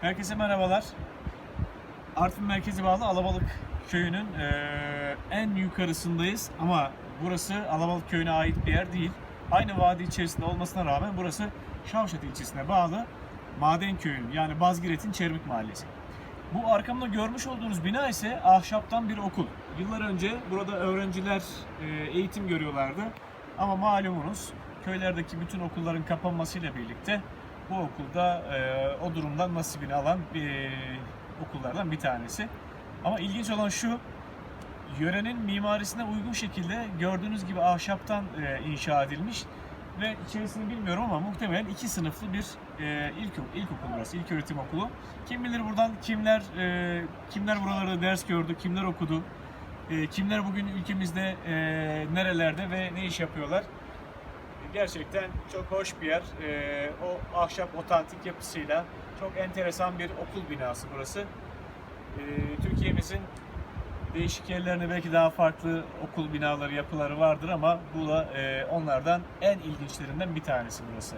Herkese merhabalar. Artvin merkezi bağlı Alabalık köyünün eee, en yukarısındayız ama burası Alabalık köyüne ait bir yer değil. Aynı vadi içerisinde olmasına rağmen burası Şavşat ilçesine bağlı Maden Köyü yani Bazgiret'in Çermik Mahallesi. Bu arkamda görmüş olduğunuz bina ise ahşaptan bir okul. Yıllar önce burada öğrenciler e, eğitim görüyorlardı. Ama malumunuz köylerdeki bütün okulların kapanmasıyla birlikte bu okulda e, o durumdan nasibini alan bir okullardan bir tanesi. Ama ilginç olan şu, yörenin mimarisine uygun şekilde gördüğünüz gibi ahşaptan e, inşa edilmiş ve içerisini bilmiyorum ama muhtemelen iki sınıflı bir e, ilk ilkokul burası, ilk öğretim okulu. Kim bilir buradan kimler e, kimler buralarda ders gördü, kimler okudu, e, kimler bugün ülkemizde e, nerelerde ve ne iş yapıyorlar. Gerçekten çok hoş bir yer. E, o ahşap otantik yapısıyla çok enteresan bir okul binası burası. E, Türkiye'mizin değişik yerlerinde belki daha farklı okul binaları, yapıları vardır ama bu da e, onlardan en ilginçlerinden bir tanesi burası.